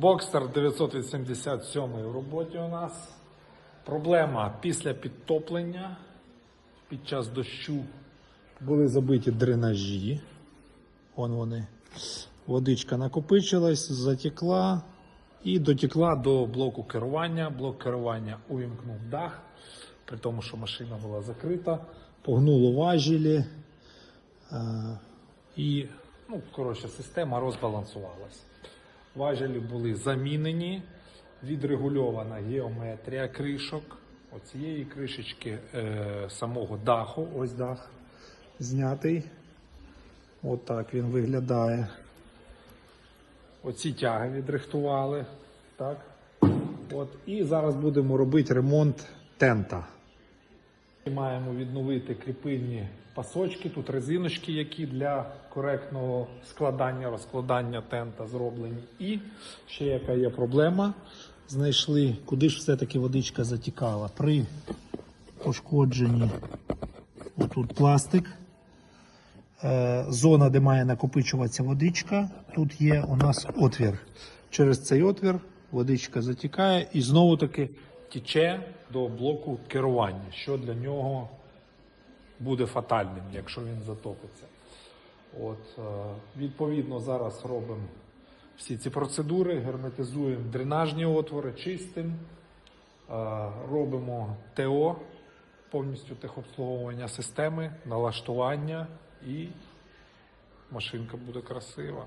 Бокстер 987 в роботі у нас. Проблема після підтоплення. Під час дощу були забиті дренажі. Вон вони. Водичка накопичилась, затекла і дотекла до блоку керування. Блок керування увімкнув дах, при тому, що машина була закрита, погнуло важілі. Е, і, ну, коротше, система розбалансувалась. Важелі були замінені, відрегульована геометрія кришок. Оцієї кришечки е, самого даху, ось дах знятий. От він виглядає. Оці тяги відрихтували. Так. От. І зараз будемо робити ремонт тента. Маємо відновити кріпильні пасочки, тут резиночки, які для коректного складання, розкладання тента зроблені. І ще яка є проблема. Знайшли, куди ж все-таки водичка затікала. При пошкодженні отут пластик. Е, Зона, де має накопичуватися водичка, тут є у нас отвір. Через цей отвір водичка затікає і знову таки тіче до блоку керування, що для нього буде фатальним, якщо він затопиться. От, е, відповідно, зараз робимо всі ці процедури, герметизуємо дренажні отвори, чистимо, е, робимо ТО, повністю техобслуговування системи, налаштування і машинка буде красива.